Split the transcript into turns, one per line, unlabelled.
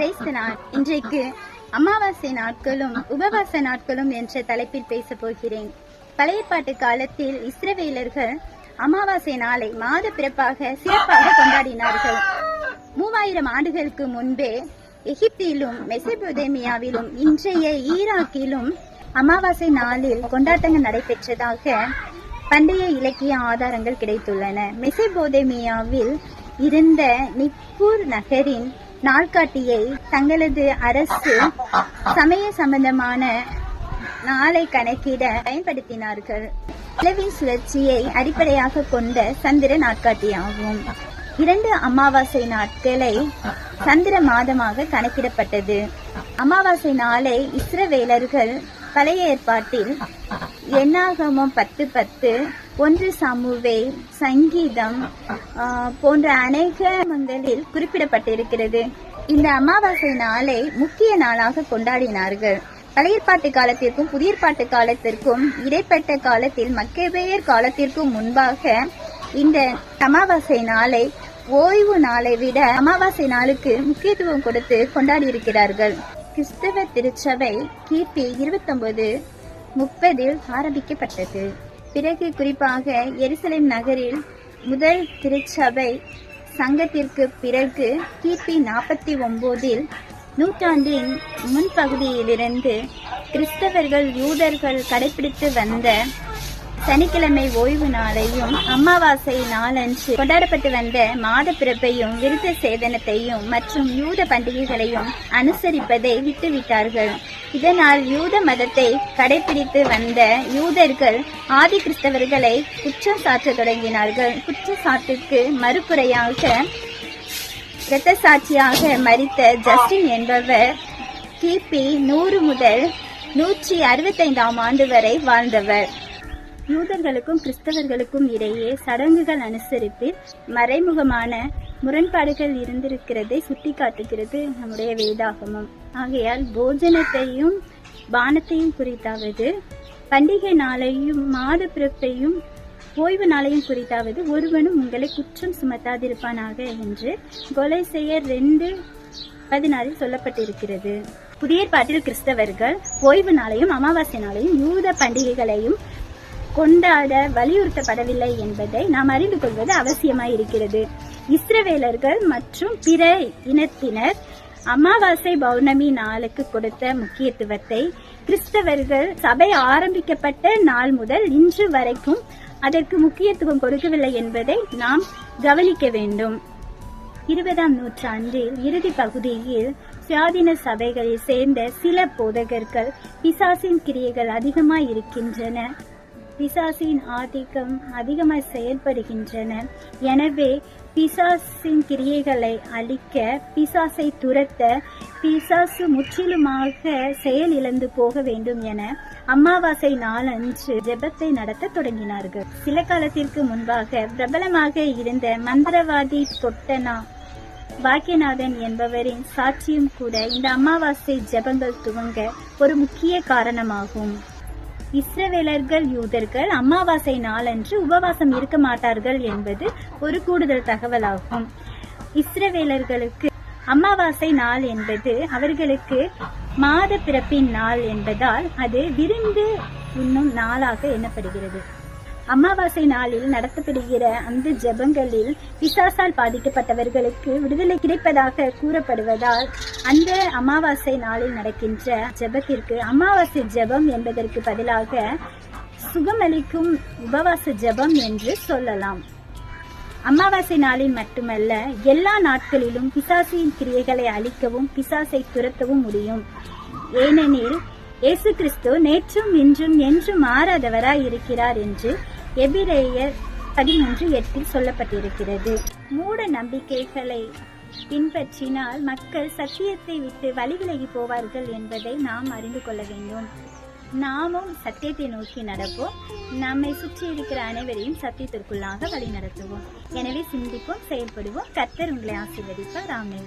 இன்றைக்கு அமாவாசை நாட்களும் உபவாச நாட்களும் என்ற தலைப்பில் பேசப் போகிறேன். பழைய பாட்டு காலத்தில் இஸ்ரவேலர்கள் அமாவாசை நாளை மாத பிறப்பாக சிறப்பாக கொண்டாடினார்கள். மூவாயிரம் ஆண்டுகளுக்கு முன்பே எகிப்திலும் மெசபோதேமியாவிலும் இன்றைய ஈராக்கிலும் அமாவாசை நாளில் கொண்டாட்டங்கள் நடைபெற்றதாக பண்டைய இலக்கிய ஆதாரங்கள் கிடைத்துள்ளன. மெசபோதேமியாவில் இருந்த நிப்பூர் நகரின் நாள்காட்டியை தங்களது அரசு சமய சம்பந்தமான நாளை கணக்கிட பயன்படுத்தினார்கள். நிலவின் சுழற்சியை அடிப்படையாக கொண்ட சந்திர நாட்காட்டியாகும். இரண்டு அமாவாசை நாட்களை சந்திர மாதமாக கணக்கிடப்பட்டது. அமாவாசை நாளை இஸ்ரவேலர்கள் பழைய ஏற்பாட்டில் எண்ணாகமம் பத்து பத்து ஒன்று சமுவே சங்கீதம் போன்ற அநேகங்களில் குறிப்பிடப்பட்டிருக்கிறது. இந்த அமாவாசை நாளை முக்கிய நாளாக கொண்டாடினார்கள். பழைய ஏற்பாட்டு காலத்திற்கும் புதிய ஏற்பாட்டு காலத்திற்கும் இடைப்பட்ட காலத்தில் மக்கபேயர் காலத்திற்கும் முன்பாக இந்த அமாவாசை நாளை ஓய்வு நாளை விட அமாவாசை நாளுக்கு முக்கியத்துவம் கொடுத்து கொண்டாடி இருக்கிறார்கள் கிறிஸ்தவ திருச்சபை கிபி இருபத்தொன்பது முப்பதில் ஆரம்பிக்கப்பட்டது. பிறகு குறிப்பாக எருசலேம் நகரில் முதல் திருச்சபை சங்கத்திற்கு பிறகு கிபி நாற்பத்தி ஒம்போதில் நூற்றாண்டின் முன்பகுதியிலிருந்து கிறிஸ்தவர்கள் யூதர்கள் கடைபிடித்து வந்த சனிக்கிழமை ஓய்வு நாளையும் அமாவாசை நாளன்று கொண்டாடப்பட்டு வந்த மாத பிறப்பையும் விருத்த சேதனத்தையும் மற்றும் யூத பண்டிகைகளையும் அனுசரிப்பதை விட்டுவிட்டார்கள். இதனால் யூத மதத்தை கடைபிடித்து வந்த யூதர்கள் ஆதி கிறிஸ்தவர்களை குற்றம் சாற்ற தொடங்கினார்கள். குற்றச்சாட்டுக்கு மறுப்புரையாக இரத்த சாட்சியாக மறித்த ஜஸ்டின் என்பவர் கிபி நூறு முதல் நூற்றி அறுபத்தைந்தாம் ஆண்டு வரை வாழ்ந்தவர். யூதர்களுக்கும் கிறிஸ்தவர்களுக்கும் இடையே சடங்குகள் அனுசரிப்பில் மறைமுகமான முரண்பாடுகள் இருந்திருக்கிறதை சுட்டிக்காட்டுகிறது நம்முடைய வேதாகமம். ஆகையால் போஜனத்தையும் பானத்தையும் குறித்தாவது பண்டிகை நாளையும் மாத பிறப்பையும் ஓய்வு நாளையும் குறித்தாவது ஒருவனும் உங்களை குற்றம் சுமத்தாதிருப்பானாக என்று கொலை செய்ய ரெண்டு பதினாறில் சொல்லப்பட்டிருக்கிறது. புதிய ஏற்பாட்டில் கிறிஸ்தவர்கள் ஓய்வு நாளையும் அமாவாசை நாளையும் யூத பண்டிகைகளையும் கொண்டாட வலியுறுத்தப்படவில்லை என்பதை நாம் அறிந்து கொள்வது அவசியமாய் இருக்கிறது. இஸ்ரவேலர்கள் மற்றும் பிற இனத்தினர் அமாவாசை பௌர்ணமி நாளுக்கு கொடுத்த முக்கியத்துவத்தை கிறிஸ்தவர்கள் சபை ஆரம்பிக்கப்பட்ட நாள் முதல் இன்று வரைக்கும் அதற்கு முக்கியத்துவம் கொடுக்கவில்லை என்பதை நாம் கவனிக்க வேண்டும். இருபதாம் நூற்றாண்டில் இறுதி பகுதியில் சுயாதீன சபைகளை சேர்ந்த சில போதகர்கள் பிசாசின் கிரியைகள் அதிகமாய் இருக்கின்றன. பிசாசின் ஆதிக்கம் அதிகமாக செயல்படுகின்றன. எனவே பிசாசின் கிரியைகளை அழிக்க பிசாசை துரத்த பிசாசு முற்றிலுமாக செயல் இழந்து போக வேண்டும் என அமாவாசை நாளன்று ஜெபத்தை நடத்த தொடங்கினார்கள். சில காலத்திற்கு முன்பாக பிரபலமாக இருந்த மந்திரவாதி தொட்டனா பாக்கியநாதன் என்பவரின் சாட்சியும் கூட இந்த அமாவாசை ஜெபங்கள் துவங்க ஒரு முக்கிய காரணமாகும். இஸ்ரவேலர்கள் யூதர்கள் அமாவாசை நாளன்று உபவாசம் இருக்க மாட்டார்கள் என்பது ஒரு கூடுதல் தகவலாகும். இஸ்ரவேலர்களுக்கு அமாவாசை நாள் என்பது அவர்களுக்கு மாத பிறப்பின் நாள் என்பதால் அது விருந்து உண்ணும் நாளாக எண்ணப்படுகிறது. அமாவாசை நாளில் நடத்தப்படுகிற அந்த ஜெபங்களில் பிசாசால் பாதிக்கப்பட்டவர்களுக்கு விடுதலை கிடைப்பதாக கூறப்படுவதால் அந்த அமாவாசை நாளில் நடக்கின்ற ஜெபத்திற்கு அமாவாசை ஜெபம் என்பதற்கு பதிலாக சுகமளிக்கும் உபவாச ஜெபம் என்று சொல்லலாம். அமாவாசை நாளில் மட்டுமல்ல எல்லா நாட்களிலும் பிசாசியின் கிரியைகளை அழிக்கவும் பிசாசை துரத்தவும் முடியும். ஏனெனில் இயேசு கிறிஸ்து நேற்றும் இன்றும் என்றும் மாறாதவராய் இருக்கிறார் என்று எபிரேயர் பதிமூன்று எட்டில் சொல்லப்பட்டிருக்கிறது. மூட நம்பிக்கைகளை பின்பற்றினால் மக்கள் சத்தியத்தை விட்டு வழி விலகி போவார்கள் என்பதை நாம் அறிந்து கொள்ள வேண்டும். நாமும் சத்தியத்தை நோக்கி நடப்போம். நம்மை சுற்றி இருக்கிற அனைவரையும் சத்தியத்திற்குள்ளாக வழி நடத்துவோம் எனவே சிந்திப்போம் செயல்படுவோம். கர்த்தர் உங்களை ஆசீர்வதிப்பார். ஆமே